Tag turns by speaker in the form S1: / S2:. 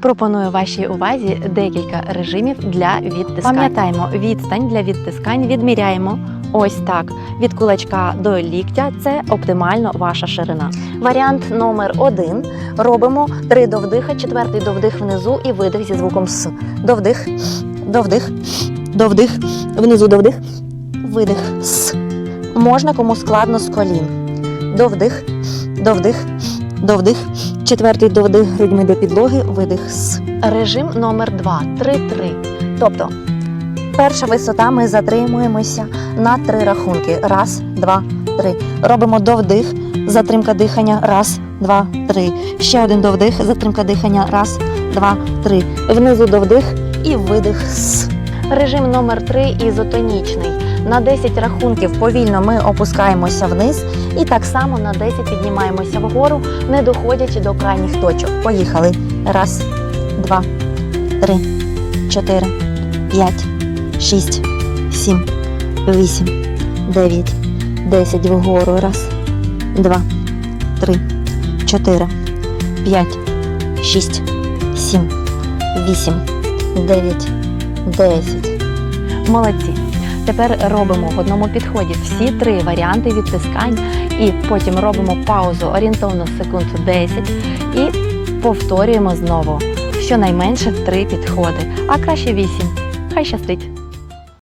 S1: Пропоную вашій увазі декілька режимів для відтискань. Пам'ятаємо, відстань для відтискань відміряємо ось так. Від кулачка до ліктя це оптимально ваша ширина. Варіант номер один. Робимо три до вдиха, четвертий до вдих внизу і видих зі звуком С. До вдих, до вдих, до вдих, внизу до вдих, видих С. Можна кому складно з колін. До вдих, до вдих, до вдих. Четвертий до вдих грудьми до підлоги, видих С. Режим номер 2 3-3. Тобто, перша висота ми затримуємося на три рахунки. Раз, два, три. Робимо до вдих, затримка дихання. Раз, два, три. Ще один до вдих, затримка дихання. Раз, два, три. Внизу до вдих і видих С. Режим номер 3 ізотонічний. На 10 рахунків повільно ми опускаємося вниз і так само на 10 піднімаємося вгору, не доходячи до крайніх точок. Поїхали. Раз, два, три, чотири, п'ять, шість, сім, вісім, дев'ять, десять вгору. Раз, два, три, чотири, п'ять, шість, сім, вісім, дев'ять, десять. Молодці. Тепер робимо в одному підході всі три варіанти відтискань, і потім робимо паузу орієнтовно секунд 10 і повторюємо знову. Щонайменше три підходи, а краще вісім. Хай щастить!